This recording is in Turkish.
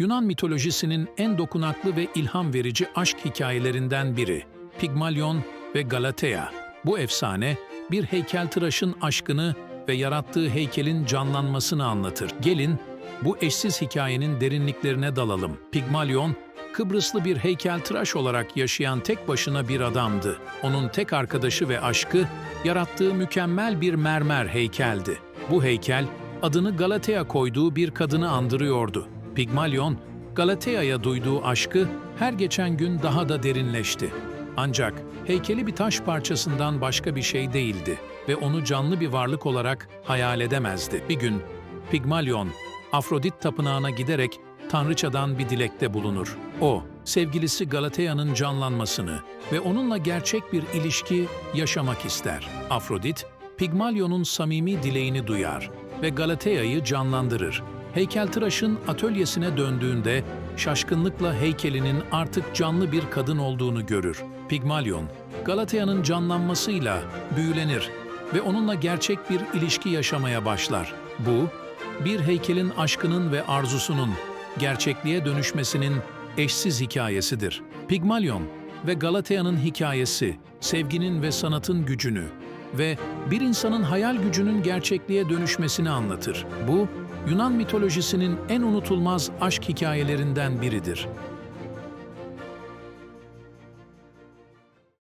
Yunan mitolojisinin en dokunaklı ve ilham verici aşk hikayelerinden biri. Pigmalion ve Galatea. Bu efsane, bir heykeltıraşın aşkını ve yarattığı heykelin canlanmasını anlatır. Gelin, bu eşsiz hikayenin derinliklerine dalalım. Pigmalion, Kıbrıslı bir heykeltıraş olarak yaşayan tek başına bir adamdı. Onun tek arkadaşı ve aşkı, yarattığı mükemmel bir mermer heykeldi. Bu heykel, adını Galatea koyduğu bir kadını andırıyordu. Pigmalion, Galatea'ya duyduğu aşkı her geçen gün daha da derinleşti. Ancak heykeli bir taş parçasından başka bir şey değildi ve onu canlı bir varlık olarak hayal edemezdi. Bir gün Pigmalion, Afrodit tapınağına giderek tanrıçadan bir dilekte bulunur. O, sevgilisi Galatea'nın canlanmasını ve onunla gerçek bir ilişki yaşamak ister. Afrodit, Pigmalion'un samimi dileğini duyar ve Galatea'yı canlandırır. Heykeltıraşın atölyesine döndüğünde şaşkınlıkla heykelinin artık canlı bir kadın olduğunu görür. Pigmalion, Galatea'nın canlanmasıyla büyülenir ve onunla gerçek bir ilişki yaşamaya başlar. Bu, bir heykelin aşkının ve arzusunun gerçekliğe dönüşmesinin eşsiz hikayesidir. Pigmalion ve Galatea'nın hikayesi, sevginin ve sanatın gücünü ve bir insanın hayal gücünün gerçekliğe dönüşmesini anlatır. Bu, Yunan mitolojisinin en unutulmaz aşk hikayelerinden biridir.